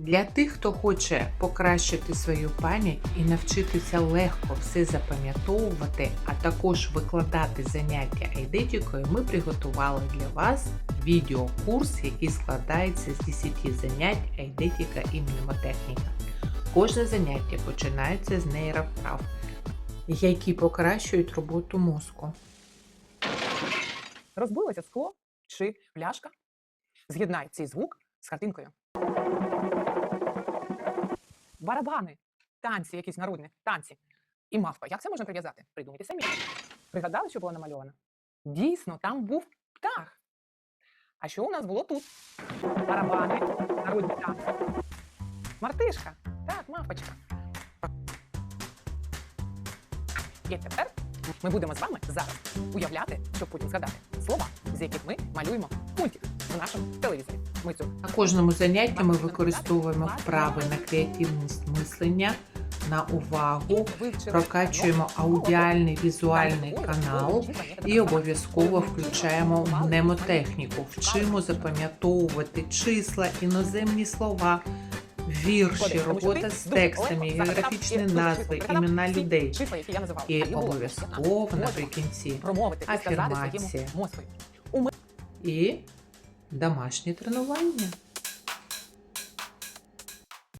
Для тих, хто хоче покращити свою пам'ять і навчитися легко все запам'ятовувати, а також викладати заняття айдетикою, ми приготували для вас відеокурс, який складається з 10 занять айдетика і мнемотехніка. Кожне заняття починається з нейровправ, які покращують роботу мозку. Розбилося скло чи пляшка. З'єднай цей звук з картинкою. Барабани, танці, якісь народні танці. І мавпа. Як це можна прив'язати? Придумайте самі. Пригадали, що було намальовано? Дійсно, там був птах. А що у нас було тут? Барабани, народні танці. Мартишка. Так, мавпочка. І тепер ми будемо з вами зараз уявляти, щоб потім згадати слова, з яких ми малюємо мультик в нашому телевізорі. На кожному занятті ми використовуємо вправи на креативність мислення, на увагу, прокачуємо аудіальний візуальний канал і обов'язково включаємо мнемотехніку. Вчимо запам'ятовувати числа, іноземні слова, вірші, робота з текстами, географічні назви, імена людей. І обов'язково наприкінці афірмація. і домашні тренування.